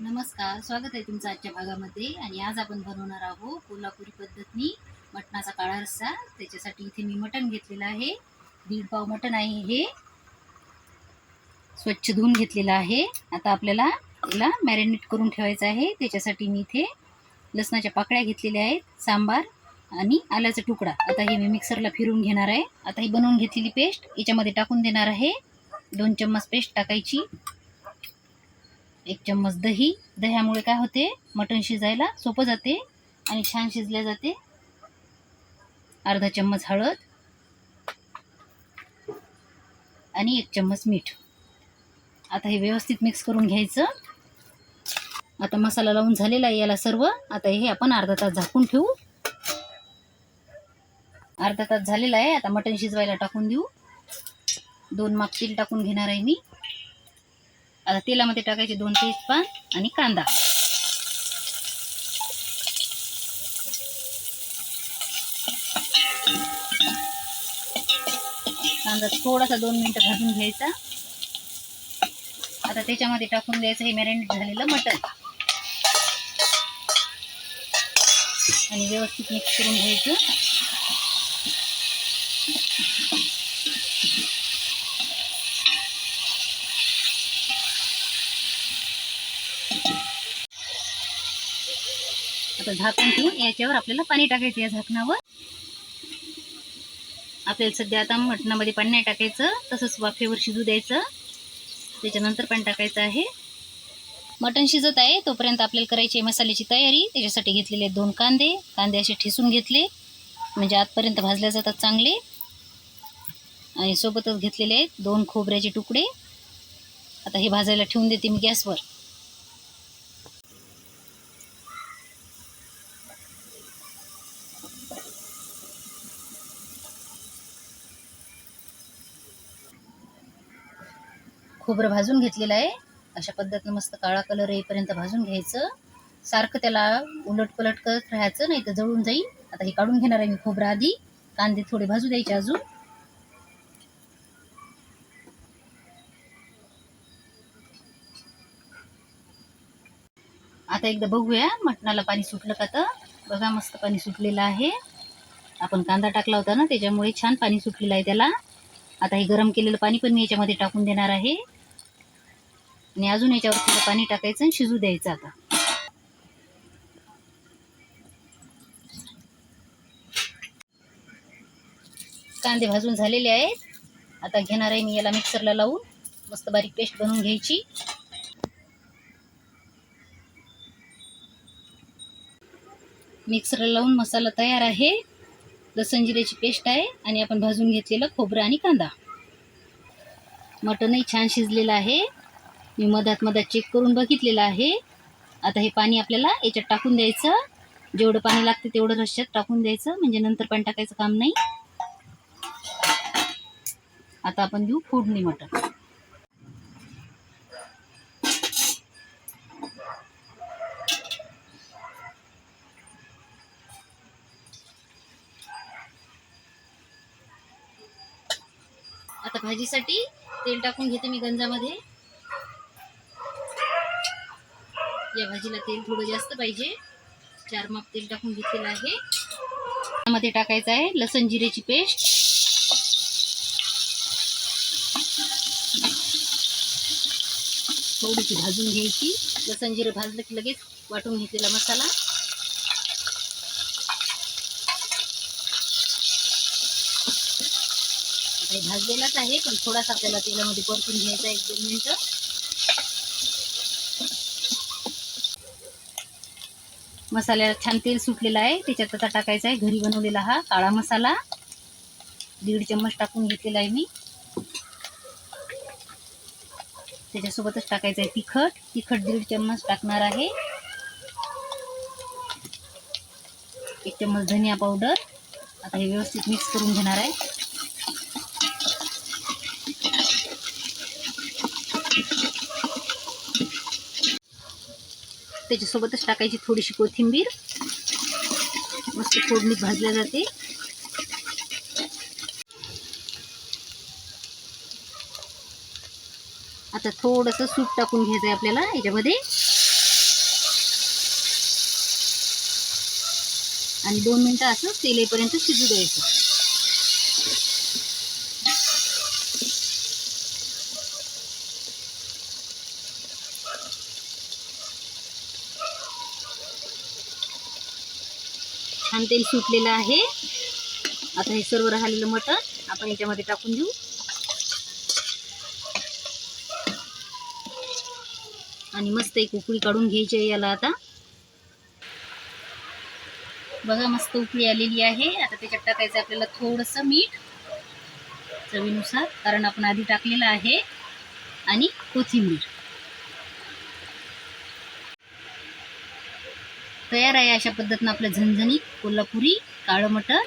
नमस्कार स्वागत आहे तुमचं आजच्या भागामध्ये. आणि आज आपण बनवणार आहोत कोल्हापुरी पद्धतीने मटणाचा काळा रस्सा. त्याच्यासाठी इथे मी मटण घेतलेलं आहे. दीड पाव मटण आहे हे. स्वच्छ धुवून घेतलेलं आहे. आता आपल्याला याला मॅरिनेट करून ठेवायचं आहे. त्याच्यासाठी मी इथे लसणाच्या पाकळ्या घेतलेल्या आहेत सांबार आणि आल्याचा तुकडा. आता हे मी मिक्सरला फिरून घेणार आहे. आता ही बनवून घेतलेली पेस्ट याच्यामध्ये टाकून देणार आहे. दोन चम्मच पेस्ट टाकायची. एक चम्मच दही. दह्यामुळे काय होते? मटण शिजायला सोपं जाते आणि छान शिजले जाते. अर्धा चम्मच हळद आणि एक चम्मच मीठ. आता हे व्यवस्थित मिक्स करून घ्यायचं. आता मसाला लावून झालेला आहे याला सर्व. आता हे आपण अर्धा तास झाकून ठेवू. अर्धा तास झालेला आहे. आता मटण शिजवायला टाकून देऊ. दोन माप तेल टाकून घेणार आहे मी. आता तेलामध्ये टाकायचे दोन तेजपान आणि कांदा. कांदा थोडासा दोन मिनिटं भाजून घ्यायचा. आता त्याच्यामध्ये टाकून द्यायचं हे मॅरिनेट झालेलं मटण. आणि व्यवस्थित मिक्स करून घ्यायचं. आता झाकण ठेवून याच्यावर आपल्याला पाणी टाकायचं या झाकणावर. आपल्याला सध्या आता मटणामध्ये पाणी नाही टाकायचं. तसंच वाफेवर शिजू द्यायचं. त्याच्यानंतर पाणी टाकायचं आहे. मटण शिजत आहे. तोपर्यंत आपल्याला करायची आहे मसाल्याची तयारी. त्याच्यासाठी घेतलेले आहेत दोन कांदे. कांदे असे ठेसून घेतले. म्हणजे आतपर्यंत भाजले जातात चांगले. आणि सोबतच घेतलेले आहेत दोन खोबऱ्याचे तुकडे. आता हे भाजायला ठेवून देते मी गॅसवर. खोबरं भाजून घेतलेलं आहे. अशा पद्धतीनं मस्त काळा कलर येईपर्यंत भाजून घ्यायचं. सारखं त्याला उलट पलट करत राहायचं नाही तर जळून जाईल. आता हे काढून घेणार आहे मी खोबरं आधी. कांदे थोडे भाजू द्यायचे अजून. आता एकदा बघूया मटणाला पाणी सुटलं का तर. बघा मस्त पाणी सुटलेलं आहे. आपण कांदा टाकला होता ना त्याच्यामुळे छान पाणी सुटलेलं आहे त्याला. आता हे गरम केलेलं पाणी पण मी याच्यामध्ये टाकून देणार आहे. आणि अजून याच्यावर थोडं पाणी टाकायचं आणि शिजू द्यायचं आता. कांदे भाजून झालेले आहेत. आता घेणार आहे मी याला मिक्सरला लावून. मस्त बारीक पेस्ट बनवून घ्यायची. मिक्सरला लावून मसाला तयार आहे. लसण जिऱ्याची पेस्ट आहे आणि आपण भाजून घेतलेलं खोबरं आणि कांदा. मटणही छान शिजलेलं आहे. मी मधात मधात चेक करून बघितलेलं आहे. आता हे पाणी आपल्याला याच्यात टाकून द्यायचं. जेवढं पाणी लागते तेवढं रश्यात टाकून द्यायचं. म्हणजे नंतर पाणी टाकायचं काम नाही. आता आपण घेऊ फोडणी मटण. आता भाजीसाठी तेल टाकून घेते मी गंजामध्ये. या भाजीला तेल थोडं जास्त पाहिजे. चार माप तेल टाकून घेतलेलं आहे. त्यामध्ये टाकायचं आहे लसण जिरेची पेस्ट. थोडीशी भाजून घ्यायची. लसण जिरं भाजलं की लगेच वाटून घेतलेला मसाला. भाजलेलाच आहे पण थोडासा आपल्याला तेलामध्ये परतून घ्यायचा एक दोन मिनटं. मसाल्याला छान तेल सुटलेलं आहे. त्याच्यात आता टाकायचा आहे. घरी बनवलेला हा काळा मसाला. दीड चम्मच टाकून घेतलेला आहे मी. त्याच्यासोबतच टाकायचं आहे तिखट. तिखट दीड चम्मच टाकणार आहे. एक चम्मच धनिया पावडर. आता हे व्यवस्थित मिक्स करून घेणार आहे. त्याच्यासोबतच टाकायची थोडीशी कोथिंबीर. मस्त फोडणीत भाजल्या जाते. आता थोडंसं सूप टाकून घ्यायचं आहे आपल्याला याच्यामध्ये. आणि दोन मिनटं असं तेलेपर्यंत शिजू द्यायचं. छान तेल सुटलेलं आहे. आता हे सर्व राहिलेलं मटण आपण याच्यामध्ये टाकून देऊ. आणि मस्त एक उकळी काढून घ्यायची आहे याला आता. बघा मस्त उकळी आलेली आहे. आता त्याच्यात टाकायचं आपल्याला थोडंसं मीठ चवीनुसार कारण आपण आधी टाकलेलं आहे. आणि कोथिंबीर. तयार आहे अशा पद्धतीनं आपलं झणझणीत कोल्हापुरी काळं मटर